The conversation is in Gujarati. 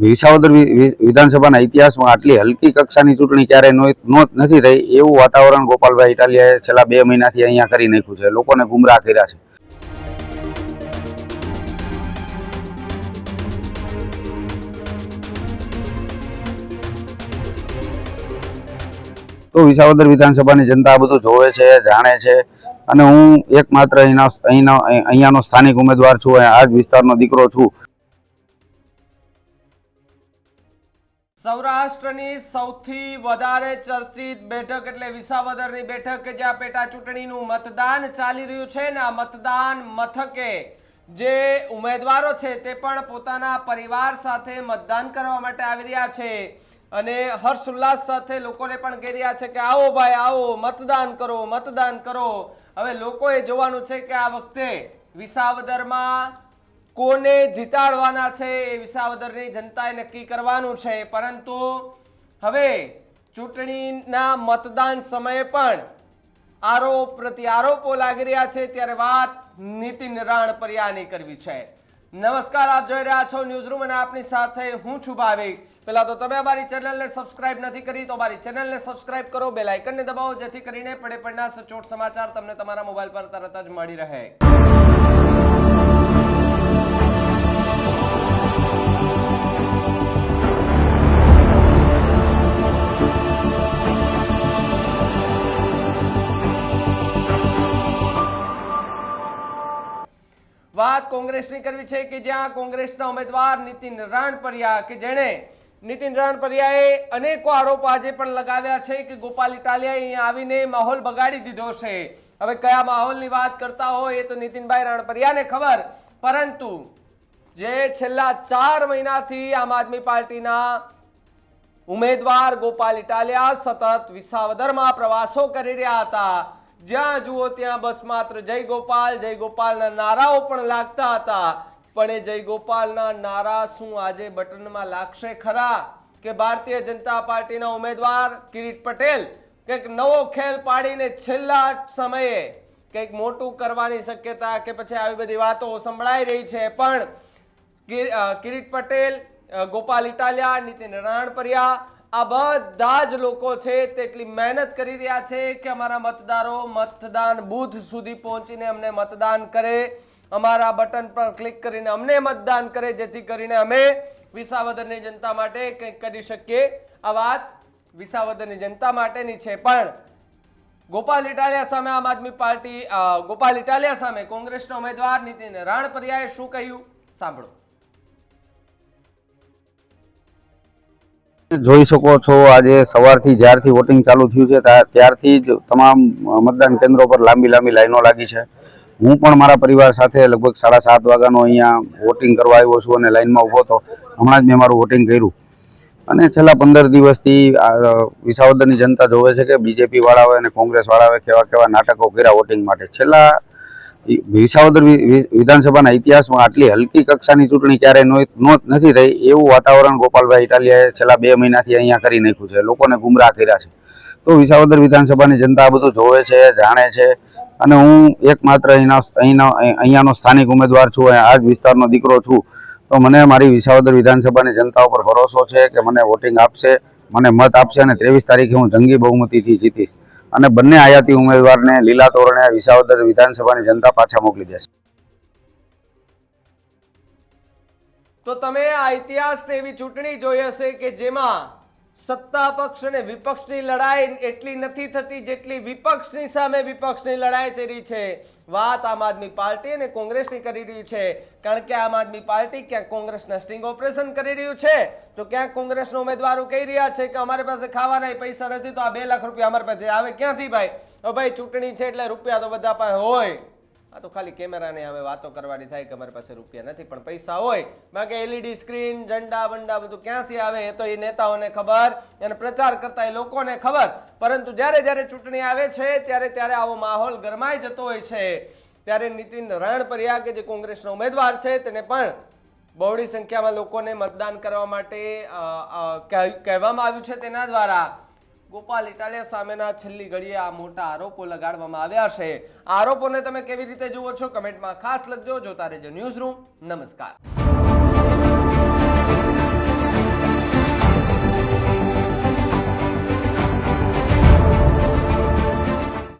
વિસાવદર વિધાનસભાના ઇતિહાસમાં આટલી હલકી કક્ષાની ચૂંટણી નો- નથી થઈ એવું વાતાવરણ ગોપાલભાઈ ઇટાલિયાએ છેલ્લા બે મહિનાથી અહીંયા કરી નાખ્યું છે. લોકોને ગુમરાહ કર્યા છે. તો વિસાવદર વિધાનસભાની જનતા આ બધું જોવે છે, જાણે છે અને હું એકમાત્ર અહીંના અહીંના અહીંયાનો સ્થાનિક ઉમેદવાર છું આ જ વિસ્તારનો દીકરો છું. સૌરાષ્ટ્રની સૌથી વધારે ચર્ચિત બેઠક એટલે વિસાવદરની બેઠક કે જ્યાં પેટા ચૂંટણીનું મતદાન ચાલી રહ્યું છે ને આ મતદાન મથકે જે ઉમેદવારો છે તે પણ પોતાના પરિવાર સાથે મતદાન કરવા માટે આવી રહ્યા છે. અને હર્ષ ઉલ્લાસ સાથે લોકોને પણ કહી રહ્યા છે કે આવો ભાઈ, આવો, મતદાન કરો મતદાન કરો. હવે લોકોએ જોવાનું છે કે આ વખતે વિસાવદરમાં કોને જીતાડવાના છે એ વિસાવદરની જનતાએ નક્કી કરવાનું છે. પરંતુ હવે ચૂંટણીના મતદાન સમયે પણ આરોપ પ્રત્યારોપો લાગી રહ્યા છે. ત્યારે વાત નીતિન રાણપરિયાની કરવી છે. નમસ્કાર, આપ જોઈ રહ્યા છો ન્યૂઝ રૂમ અને આપની સાથે હું છું ભાવિક. પહેલા તો તમે અમારી ચેનલને સબસ્ક્રાઇબ નથી કરી તો અમારી ચેનલને સબસ્ક્રાઇબ કરો બે લાઇકનને દબાવો, જેથી કરીને પડે પડના સચોટ સમાચાર તમને તમારા મોબાઈલ પર તરત જ મળી રહે. વાત કોંગ્રેસની કરવી છે કે જ્યાં કોંગ્રેસના ઉમેદવાર નીતિન રાણપરિયા કે જેણે નીતિન રાણપરિયાએ અનેકો આરોપો આજે પણ લગાવ્યા છે કે ગોપાલ ઇટાલિયાએ અહીંયા આવીને માહોલ બગાડી દીધો છે. હવે કયા માહોલની વાત કરતા હોય એ તો નીતિનભાઈ રાણપરિયાને ખબર. પરંતુ જે છેલ્લા ચાર મહિનાથી આમ આદમી પાર્ટીના ઉમેદવાર ગોપાલ ઇટાલિયા સતત વિસાવદરમાં પ્રવાસો કરી રહ્યા હતા. જ્યાં જુઓ ત્યાં બસ માત્ર જય ગોપાલ, જય ગોપાલના નારાઓ પણ લાગતા હતા. પણ એ જય ગોપાલના નારા શું આજે બટનમાં લાગશે ખરા? કે ભારતીય જનતા પાર્ટીના ઉમેદવાર કિરીટ પટેલ કંઈક નવો ખેલ પાડીને છેલ્લા સમયે કંઈક મોટું કરવાની શક્યતા કે પછી આવી બધી વાતો સંભળાઈ રહી છે. પણ કિર- કિરીટ પટેલ ગોપાલ ઇટાલિયા, નીતિન રાણપરિયા આ બધા જ લોકો છે તેટલી મહેનત કરી રહ્યા છે કે અમારા મતદારો મતદાન બૂથ સુધી પહોંચીને અમને મતદાન કરે. અમારા બટન પર ક્લિક કરીને અમને મતદાન કરે, જેથી કરીને અમે વિસાવદરની જનતા માટે કંઈક કરી શકીએ. આ વાત વિસાવદરની જનતા માટેની છે. પણ ગોપાલ ઇટાલિયા સામે આમ આદમી પાર્ટી ગોપાલ ઇટાલિયા સામે કોંગ્રેસના ઉમેદવાર નીતિન રાણપરિયાએ શું કહ્યું? સાંભળો. જોઈ શકો છો, આજે સવારથી જ્યારથી વોટિંગ ચાલુ થયું છે ત્યા- ત્યારથી જ તમામ મતદાન કેન્દ્રો પર લાંબી લાંબી લાઈનો લાગી છે. હું પણ મારા પરિવાર સાથે લગભગ સાડા સાત વાગ્યાનો અહીંયા વોટિંગ કરવા આવ્યો છું અને લાઈનમાં ઊભો હતો. હમણાં જ મેં મારું વોટિંગ કર્યું. અને છેલ્લા પંદર દિવસથી વિસાવદરની જનતા જોવે છે કે બીજેપી વાળાઓએ અને કોંગ્રેસ વાળાઓએ કેવા કેવા નાટકો કર્યા વોટિંગ માટે. છેલ્લા વિસાવદર વિધાનસભાના ઇતિહાસમાં આટલી હલકી કક્ષાની ચૂંટણી ક્યારેય નો- નો- નથી રહી, એવું વાતાવરણ ગોપાલભાઈ ઇટાલિયાએ છેલ્લા બે મહિનાથી અહીંયા કરી નાખ્યું છે. લોકોને ગુમરાહ કર્યા છે. તો વિસાવદર વિધાનસભાની જનતા બધું જોવે છે, જાણે છે. અને હું એકમાત્ર અહીંના અહીંના, અહીંયાનો સ્થાનિક ઉમેદવાર છું આ જ વિસ્તારનો દીકરો છું. તો મને મારી વિસાવદર વિધાનસભાની જનતા ઉપર ભરોસો છે કે મને વોટિંગ આપશે, મને મત આપશે અને ત્રેવીસ તારીખે હું જંગી બહુમતીથી જીતીશ. અને બંને આયાતી ઉમેદવારને લીલા તોરણે વિસાવદર વિધાનસભાની જનતા પાછા મોકલી દેશે. તો તમે આ ઇતિહાસની એવી ચૂંટણી જોઈ હશે કે જેમાં સત્તા પક્ષ અને વિપક્ષની લડાઈ એટલી નથી થતી જેટલી વિપક્ષની સામે વિપક્ષની લડાઈ થઈ રહી છે. વાત આમ આદમી પાર્ટી અને કોંગ્રેસની કરી રહી છે. કારણ કે આમ આદમી પાર્ટી ક્યાંક કોંગ્રેસના સ્ટિંગ ઓપરેશન કરી રહ્યું છે. તો ક્યાંક કોંગ્રેસના ઉમેદવારો કહી રહ્યા છે કે અમારી પાસે ખાવાના પૈસા નથી, તો આ બે લાખ રૂપિયા અમારી પાસે આવે ક્યાંથી ભાઈ? ભાઈ ચૂંટણી છે એટલે રૂપિયા તો બધા પાસે હોય. આ તો ખાલી કેમેરાને હવે વાતો કરવાની થાય કે અમારી પાસે રૂપિયા નથી, પણ પૈસા હોય, બાકી એલઈડી સ્ક્રીન ઝંડા બંડા બધું ક્યાંથી આવે એ તો એ નેતાઓને ખબર અને પ્રચાર કરતા એ લોકોને ખબર. પરંતુ જ્યારે જ્યારે ચૂંટણી આવે છે, ત્યારે ત્યારે આવો માહોલ ગરમાઈ જતો હોય છે. ત્યારે નીતિન રાણપરિયા કે જે કોંગ્રેસનો ઉમેદવાર છે, તેને પણ બહોળી સંખ્યામાં લોકોને મતદાન કરવા માટે કહેવામાં આવ્યું છે તેના દ્વારા. ગોપાલ ઇટાલિયા સામેના છેલ્લી ઘડીએ આ મોટા આરોપો લગાડવામાં આવ્યા છે. આરોપોને તમે કેવી રીતે જુઓ છો? કમેન્ટમાં ખાસ લખજો. જોતા રહેજો ન્યૂઝ રૂમ. નમસ્કાર.